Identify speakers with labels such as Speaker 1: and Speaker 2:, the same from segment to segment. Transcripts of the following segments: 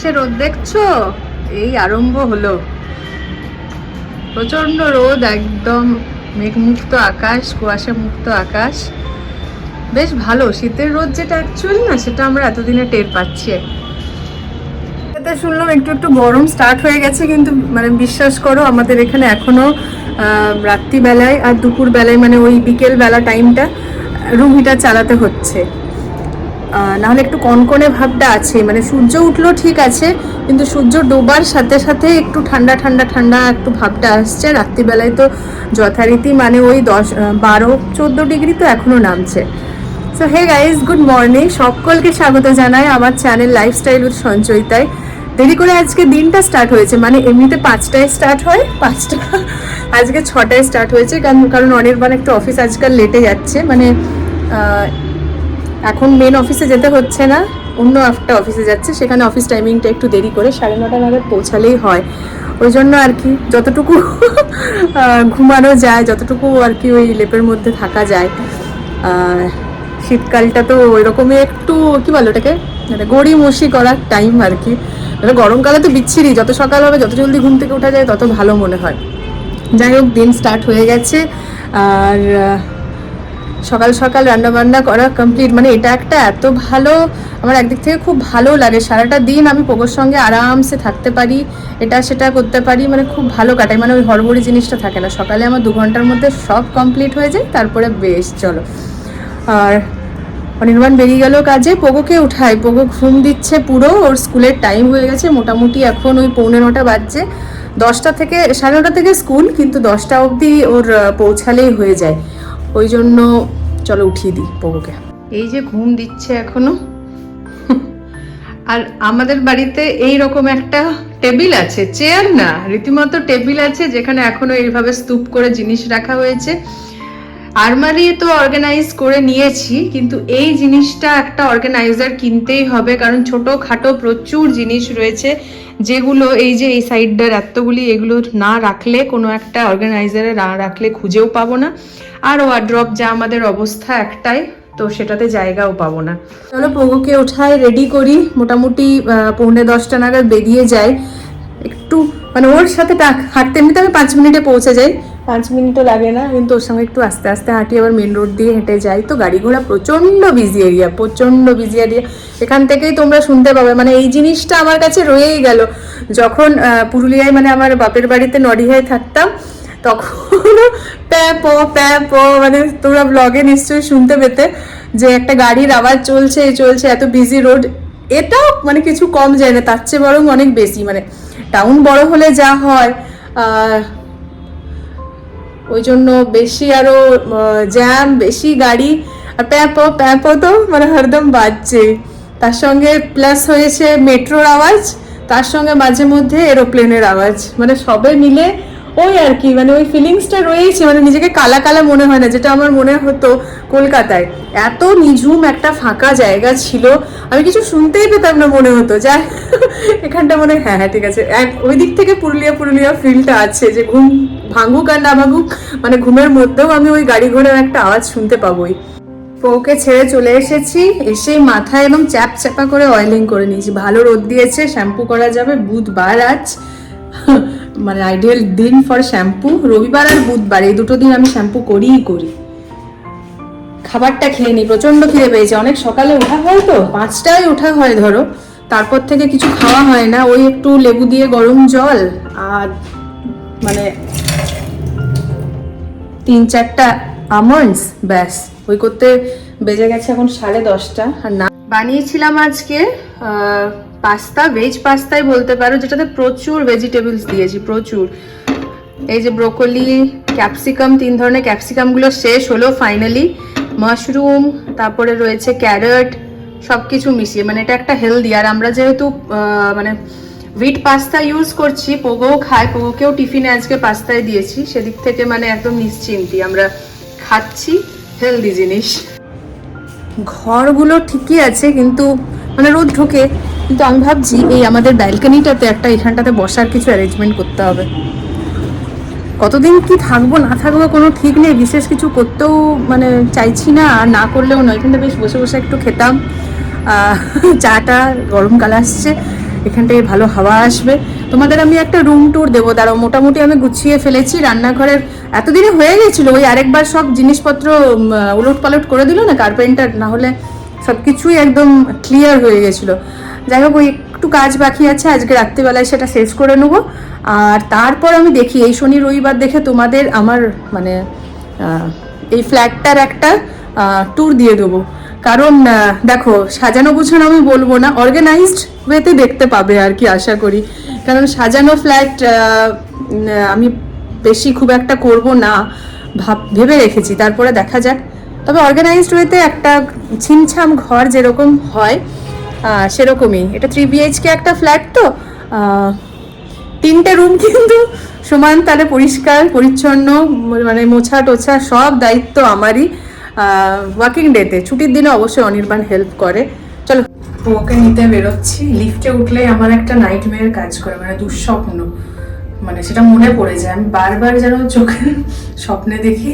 Speaker 1: আকাশে রোদ দেখছ এই আরম্ভ হলো। প্রচণ্ড রোদ একদম মেঘমুক্ত আকাশ কুয়াশা মুক্ত আকাশ। বেশ ভালো শীতের রোদ যেটা অ্যাকচুয়ালি না সেটা আমরা এতদিনে টের পাচ্ছি। এতে শুনলাম একটু একটু গরম স্টার্ট হয়ে গেছে কিন্তু মানে বিশ্বাস করো আমাদের এখানে এখনও আহ, রাত্রিবেলায় আর দুপুর বেলায় মানে ওই বিকেল বেলা টাইমটা রুম হিটার চালাতে হচ্ছে। নাহলে একটু কনকনে ভাবটা আছে। মানে সূর্য উঠল ঠিক আছে, কিন্তু সূর্য ডোবার সাথে সাথে একটু ঠান্ডা ঠান্ডা ঠান্ডা একটু ভাবটা আসছে। রাত্রিবেলায় তো যথারীতি মানে ওই দশ বারো, চোদ্দ ডিগ্রি তো এখনও নামছে। So hey guys good morning সকলকে স্বাগত জানাই আমার চ্যানেল লাইফস্টাইল উইথ সঞ্চয়িতায়। দেরি করে আজকে দিনটা স্টার্ট হয়েছে মানে এমনিতে পাঁচটায় স্টার্ট হয়, পাঁচটা, আজকে ছটায় স্টার্ট হয়েছে, কারণ কারণ অনির্বাণ একটু অফিস আজকাল লেটে যাচ্ছে। মানে এখন মেন অফিসে যেতে হচ্ছে না, অন্য একটা অফিসে যাচ্ছে, সেখানে অফিস টাইমিংটা একটু দেরি করে সাড়ে নটা নাগাদ পৌঁছালেই হয়। ওই জন্য আর কি, যতটুকু ঘুমানো যায়, যতটুকু আর কি ওই লেপের মধ্যে থাকা যায়। শীতকালটা তো ওই রকমই একটু, কি বলো ওটাকে? মানে গড়িমসি করার টাইম আর কি। মানে গরমকালে তো বিচ্ছিরি, যত সকাল হবে, যত জলদি ঘুম থেকে ওঠা যায়, তত ভালো মনে হয়। যাই হোক, দিন স্টার্ট হয়ে গেছে। আর সকাল সকাল রান্না বান্না করা কমপ্লিট মানে এটা একটা এত ভালো, আমার একদিক থেকে খুব ভালো লাগে। সারাটা দিন আমি পোকোর সঙ্গে আরামসে থাকতে পারি, এটা সেটা করতে পারি মানে খুব ভালো কাটাই মানে ওই হড়বড়ি জিনিসটা থাকে না। সকালে আমার দু ঘণ্টার মধ্যে সব কমপ্লিট হয়ে যায়, তারপরে বেশ, চলো। আর অনির্বাণ বেরিয়ে গেল কাজে। পোগোকে উঠাই পোগো ঘুম দিচ্ছে পুরো, ওর স্কুলের টাইম হয়ে গেছে। মোটামুটি এখন ওই পৌনে নটা বাজছে। দশটা থেকে, সাড়ে নটা থেকে স্কুল, কিন্তু দশটা অবধি ওর পৌঁছালেই হয়ে যায়। ওই জন্য চলো উঠিয়ে দিই পোগোকে এই যে ঘুম দিচ্ছে এখনও। আর আমাদের বাড়িতে এই রকম একটা টেবিল আছে, চেয়ার না, রীতিমতো টেবিল আছে যেখানে এখনও এইভাবে স্তূপ করে জিনিস রাখা হয়েছে। আলমারি তো অর্গানাইজ করে নিয়েছি, কিন্তু এই জিনিসটা একটা অর্গানাইজার কিনতেই হবে, কারণ ছোট খাটো প্রচুর জিনিস রয়েছে। যেগুলো এই যে এই সাইডটার এতগুলি এগুলো না রাখলে কোনো একটা অর্গানাইজারে না রাখলে খুঁজেও পাবো না। আর ওয়ার্ড্রপ যা আমাদের অবস্থা একটাই, তো সেটাতে জায়গাও পাবো না। চলো পোগোকে ওঠায় রেডি করি। মোটামুটি পৌনে দশটা নাগাদ বেরিয়ে যায়। একটু মানে ওর সাথে হাঁটতে এমনিতে আমি পাঁচ মিনিটে পৌঁছে যাই। পাঁচ মিনিটও লাগে না। কিন্তু ওর সঙ্গে একটু আস্তে আস্তে হাঁটি, আবার মেন রোড দিয়ে হেঁটে যাই। তো গাড়ি ঘোড়া প্রচণ্ড বিজি এরিয়া প্রচণ্ড বিজি এরিয়া এখান থেকেই তোমরা শুনতে পাবে। মানে এই জিনিসটা আমার কাছে রয়েই গেল। যখন পুরুলিয়ায় মানে আমার বাপের বাড়িতে নডিহায় থাকতাম, তখন প্যা প প্যা প মানে তোমরা ব্লগে নিশ্চয়ই শুনতে পেতে যে একটা গাড়ির আওয়াজ চলছে চলছে, এত বিজি রোড এটাও মানে কিছু কম যায় না, তার চেয়ে বরং অনেক বেশি। মানে টাউন বড় হলে যা হয় ওই জন্য বেশি আরও জ্যাম বেশি গাড়ি, আর প্যাপো প্যাপো তো মানে হরদম বাজছে। তার সঙ্গে প্লাস হয়েছে মেট্রোর আওয়াজ, তার সঙ্গে মাঝে মধ্যে এরোপ্লেনের আওয়াজ। মানে সবে মিলে ওই আর কি মানে ওই ফিলিংসটা রয়েছে মানে নিজেকে কালা কালা মনে হয় না, যেটা আমার মনে হতো কলকাতায়। এত নিঝুম একটা ফাঁকা জায়গা ছিল, আমি কিছু শুনতেই পেতাম না মনে হতো। যা এখানটা মনে হ্যাঁ হ্যাঁ ঠিক আছে। এক, ওই দিক থেকে পুরুলিয়া পুরুলিয়া ফিলটা আছে যে ঘুম ভাঙুক আর না ভাঙুক মানে ঘুমের মধ্যেও আমি ওই গাড়ি ঘোড়ার একটা আওয়াজ শুনতে পাবোই। ওকে ছেড়ে চলে এসেছি, এসেই মাথায় একদম চ্যাপ চ্যাপা করে অয়েলিং করে নিয়েছি। ভালো রোদ দিয়েছে শ্যাম্পু করা যাবে, বুধবার আজ। মানে আইডিয়াল দিন ফর শ্যাম্পু রবিবার আর বুধবার, এই দুটো দিন আমি শ্যাম্পু করিই করি। খাবারটা খেয়ে নিই প্রচণ্ড খিদে পেয়েছে। অনেক সকালে ওঠা হয় তো, পাঁচটায় ওঠা হয় ধরো। তারপর থেকে কিছু খাওয়া হয় না। ওই একটু লেবু দিয়ে গরম জল আর মানে তিন চারটা আমন্ডস, ব্যাস। ওই করতে বেজে গেছে এখন সাড়ে দশটা। আর না বানিয়েছিলাম আজকে পাস্তা ভেজ পাস্তাই বলতে পারো, যেটাতে প্রচুর ভেজিটেবলস দিয়েছি, প্রচুর। এই যে ব্রোকলি ক্যাপসিকাম তিন ধরনের ক্যাপসিকামগুলো শেষ হলো ফাইনালি মাশরুম তারপরে রয়েছে ক্যারট সব কিছু মিশিয়ে মানে এটা একটা হেলদি আর আমরা যেহেতু মানে হুইট পাস্তা ইউজ করছি, পোগোও খায় পোগোকেও টিফিনে আজকে পাস্তায় দিয়েছি, সেদিক থেকে মানে একদম নিশ্চিন্তি আমরা খাচ্ছি হেলদি জিনিস। ঘরগুলো ঠিকই আছে কিন্তু মানে রোদ ঢোকে, কিন্তু আমি ভাবছি এই আমাদের ব্যালকনিটাতে একটা, এখানটাতে বসার কিছু অ্যারেঞ্জমেন্ট করতে হবে। কতদিন কি থাকব, না থাকব কোনো ঠিক নেই, বিশেষ কিছু করতেও মানে চাইছি না, আর না করলেও নয়। কিন্তু বেশ বসে বসে একটু খেতাম। চাটা গরমকাল আসছে। এখানটায় ভালো হাওয়া আসবে। তোমাদের আমি একটা রুম ট্যুর দেবো। দাঁড়াও, মোটামুটি আমি গুছিয়ে ফেলেছি। রান্নাঘরের এতদিনে হয়ে গেছিল, ওই আরেকবার সব জিনিসপত্র উলট পালট করে দিল না কার্পেন্টার না হলে সব কিছুই একদম ক্লিয়ার হয়ে গেছিল। যাই হোক, ওই একটু কাজ বাকি আছে। আজকে রাত্রিবেলায় সেটা শেষ করে নেব। আর তারপর আমি দেখি, এই শনি রবিবার দেখে তোমাদের আমার মানে এই ফ্ল্যাটটার একটা ট্যুর দিয়ে দেবো। কারণ দেখো, সাজানো গুছানো আমি বলব না অর্গানাইজড ওয়েতে দেখতে পাবে আর কি, আশা করি। কারণ সাজানো ফ্ল্যাট আমি বেশি খুব একটা করব না, ভাব, ভেবে রেখেছি। তারপরে দেখা যাক। তবে অর্গানাইজড ওয়েতে একটা ছিমছাম ঘর যেরকম হয় সেরকমই। এটা থ্রি বিএইচকে একটা ফ্ল্যাট তো তিনটে রুম কিন্তু সমান তালে পরিষ্কার, পরিচ্ছন্ন মানে মোছা টোছা সব দায়িত্ব আমারই। ওয়ার্কিং ডেতে ছুটির দিনে অবশ্যই অনির্বাণ হেল্প করে। চলো। ওকে নিতে বেরোচ্ছি। লিফটে উঠলে আমার একটা নাইটমেয়ার কাজ করে মানে দুঃস্বপ্ন। মানে সেটা মনে পড়ে যায়। আমি বারবার যেন চোখে স্বপ্নে দেখি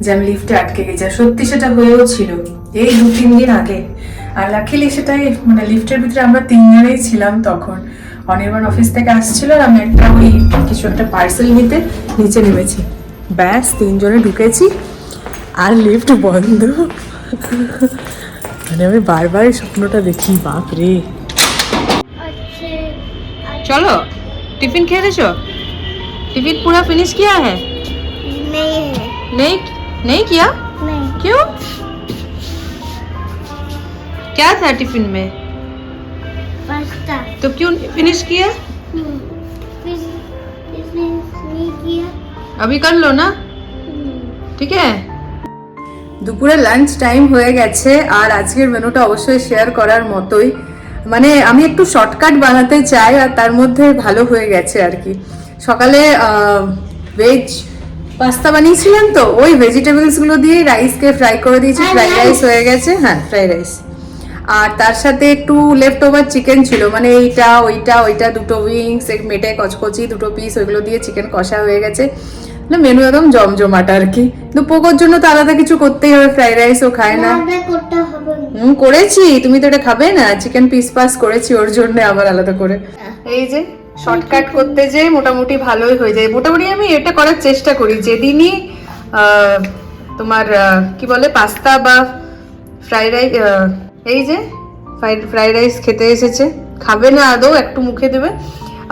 Speaker 1: যে আমি লিফটে আটকে গেছি। আর সত্যি সেটা হয়েও ছিল। এই দু, তিন দিন আগে। আর লাকিলি সেটাই মানে লিফটের ভিতরে আমরা তিনজনেই ছিলাম তখন। অনির্বাণ অফিস থেকে আসছিল আর আমি একটা ওই কিছু একটা পার্সেল নিতে, নিচে নেমেছি। ব্যাস, তিনজনে ঢুকেছি। আর লিফট বন্ধ মানে আমি বারবার এই স্বপ্নটা দেখি বাপ রে चलो टिफिन खेले छो टिफिन पूरा फिनिश किया है
Speaker 2: नहीं है
Speaker 1: नहीं नहीं किया
Speaker 2: नहीं
Speaker 1: क्यों क्या था टिफिन में
Speaker 2: पास्ता
Speaker 1: तो क्यों फिनिश किया
Speaker 2: हम्म, फिर इसने नहीं किया
Speaker 1: अभी कर लो ना
Speaker 2: हम्म,
Speaker 1: ঠিক আছে দুপুরে লাঞ্চ টাইম হয়ে গেছে আর আজকের মেনুটা অবশ্যই শেয়ার করার মতোই। মানে আমি একটু শর্টকাট বানাতে চাই আর তার মধ্যে ভালো হয়ে গেছে আর কি। সকালে ভেজ পাস্তা বানিয়েছিলাম তো ওই ভেজিটেবলসগুলো দিয়ে রাইসকে ফ্রাই করে দিয়েছি
Speaker 2: আর
Speaker 1: ফ্রাইড রাইস হয়ে গেছে হ্যাঁ ফ্রাইড রাইস আর তার সাথে একটু লেফট ওভার চিকেন ছিল মানে এইটা ওইটা ওইটা দুটো উইংস এক মেটে কচকচি দুটো পিস ওইগুলো দিয়ে চিকেন কষা হয়ে গেছে। না মেনু একদম জমজমাট আর কি। কিন্তু পোকোর জন্য তো আলাদা কিছু করতেই হবে ফ্রাইড রাইসও খায় না। হুম করেছি তুমি তো এটা খাবে না চিকেন পিস পাস করেছি ওর জন্য আবার আলাদা করে। এই যে শর্টকাট করতে যে মোটামুটি ভালোই হয়ে যায়। মোটামুটি আমি এটা করার চেষ্টা করি যেদিনই তোমার কি বলে পাস্তা বা ফ্রাইড রাইস এই যে ফ্রাইড রাইস খেতে এসেছে। খাবে না আদৌ একটু মুখে দেবে।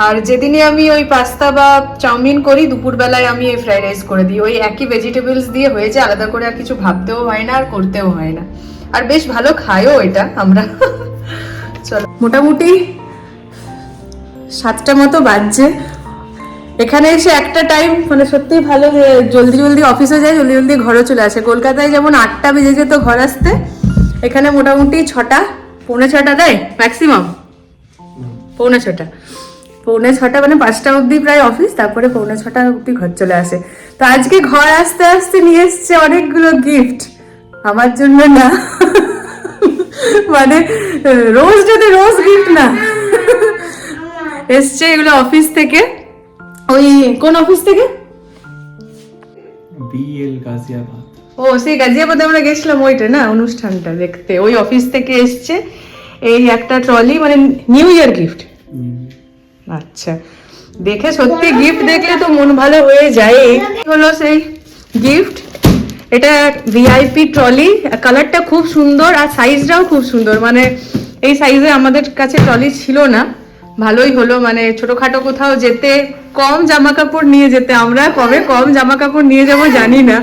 Speaker 1: আর যেদিনই আমি ওই পাস্তা বা চাউমিন করি দুপুরবেলায় আমি এই ফ্রাইড রাইস করে দিই। ওই একই ভেজিটেবলস দিয়ে হয়ে যায় আলাদা করে আর কিছু ভাবতেও হয় না আর করতেও হয় না। আর বেশ ভালো খায়ও এটা আমরা। চলো মোটামুটি সাতটা মতো বাজছে। এখানে এসে একটা টাইম মানে সত্যি ভালো যে জলদি জলদি অফিসে যায় জলদি জলদি ঘরে চলে আসে। কলকাতায় যেমন আটটা বেজে যেত ঘর আসতে এখানে মোটামুটি ছটা পৌনে ছটা দেয় ম্যাক্সিমাম পৌনে ছটা। পৌনে ছটা মানে পাঁচটা অবধি প্রায় অফিস তারপরে পৌনে ছটা অবধি ঘর চলে আসে। তো আজকে ঘর আসতে আসতে নিয়ে এসছে অনেকগুলো গিফট আমার জন্য না। মানে রোজ যদি রোজ গিফট না। এসছে এগুলো অফিস থেকে। ওই কোন অফিস থেকে?
Speaker 3: বিএল গাজিয়াবাদ।
Speaker 1: ও সেই গাজিয়াবাদে আমরা গেছিলাম ওইটা না অনুষ্ঠানটা দেখতে। ওই অফিস থেকে এসছে এই একটা ট্রলি মানে নিউ ইয়ার গিফট আচ্ছা। দেখে সত্যি গিফট দেখলে তো মন ভালো হয়ে যায়। হলো সেই গিফট এটা ভিআইপি ট্রলি কালারটা খুব সুন্দর আর সাইজটাও খুব সুন্দর। মানে এই সাইজে আমাদের কাছে ট্রলি ছিল না। ভালোই হলো। মানে ছোটোখাটো কোথাও যেতে কম জামা কাপড় নিয়ে যেতে আমরা। কবে কম জামা কাপড় নিয়ে যাব জানি না।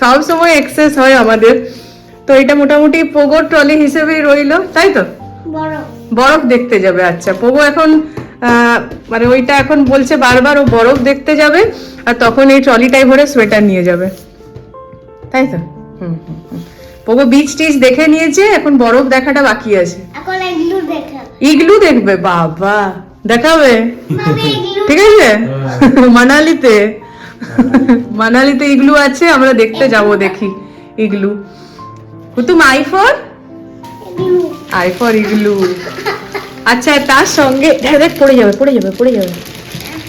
Speaker 1: সব সময় এক্সেস হয় আমাদের। তো এটা মোটামুটি পোগোর ট্রলি হিসেবেই রইল। তাই তো?
Speaker 2: বড়।
Speaker 1: বরফ দেখতে যাবে আচ্ছা। পোগো এখন মানে ওইটা এখন বলছে বারবার ও বরফ দেখতে যাবে আর তখন এই ট্রলিটাই ভরে সোয়েটার নিয়ে যাবে। তাই তো? হুম হুম। পোগো বিচ টিচ দেখে নিয়েছে এখন বরফ দেখাটা বাকি আছে।
Speaker 2: এখন এগুলো দেখা
Speaker 1: ইগলু দেখবে? বাবা দেখাবে? ঠিক আছে? মানালিতে। মানালিতে ইগলু আছে আমরা দেখতে যাব দেখি ইগলু। কুতুম আইফোন
Speaker 2: এগুলো
Speaker 1: আই ফর ইগলু। আচ্ছা তার সঙ্গে দেখ দেখ, পড়ে যাবে পড়ে যাবে পড়ে যাবে।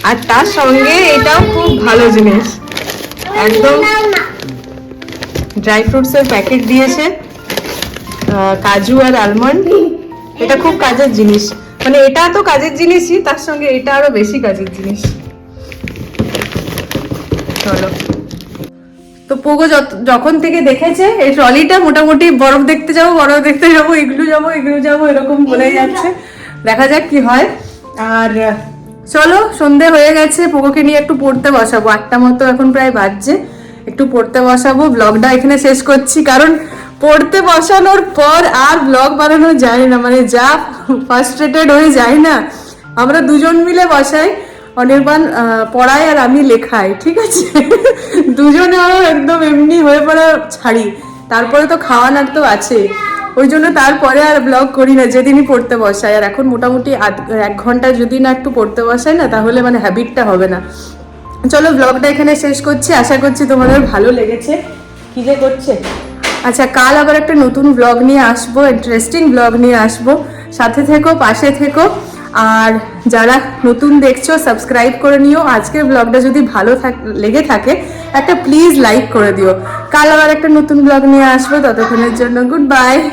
Speaker 1: আর তার সঙ্গে এটাও খুব ভালো জিনিস। একদম ড্রাই ফ্রুটসের প্যাকেট দিয়েছে কাজু আর আলমন্ড এটা খুব কাজের জিনিস। মানে এটা তো কাজের জিনিসই, তার সঙ্গে এটা আরও বেশি কাজের জিনিস। চলো। তো পোগো যখন থেকে দেখেছে এই ট্রলিটা মোটামুটি বরফ দেখতে যাব বরফ দেখতে যাব এগুলো যাব এগুলো যাব এরকম বলে যাচ্ছে। দেখা যাক কি হয়। আর চলো সন্ধে হয়ে গেছে পোগোকে নিয়ে একটু পড়তে বসাবো। আটটা মতো এখন প্রায় বাজছে। একটু পড়তে বসাবো। ব্লগটা এখানে শেষ করছি। কারণ পড়তে বসানোর পর আর ব্লগ বানানো যায় না। মানে যা ফার্স্ট্রেটেড হয়ে যায় না। আমরা দুজন মিলে বসাই। অনির্বাণ পড়ায় আর আমি লেখাই ঠিক আছে? দুজনে আরও একদম এমনি হয়ে পড়া ছাড়ি। তারপরে তো খাওয়ানোর তো আছে। ওই জন্য তারপরে আর ব্লগ করি না, যেদিনই পড়তে বসাই। আর এখন মোটামুটি আধ- এক ঘণ্টা যদি না একটু পড়তে বসাই না, তাহলে মানে হ্যাবিটটা হবে না। চলো ব্লগটা এখানে শেষ করছি। আশা করছি তোমাদের ভালো লেগেছে। কি যে করছে? আচ্ছা কাল আবার একটা নতুন ব্লগ নিয়ে আসব ইন্টারেস্টিং ব্লগ নিয়ে আসব। সাথে থেকো, পাশে থেকো। আর যারা নতুন দেখছ সাবস্ক্রাইব করে নিও। আজকের ব্লগটা যদি ভালো লেগে থাকে, একটা প্লিজ লাইক করে দিও। কাল আবার একটা নতুন ব্লগ নিয়ে আসব। ততক্ষণের জন্য গুড বাই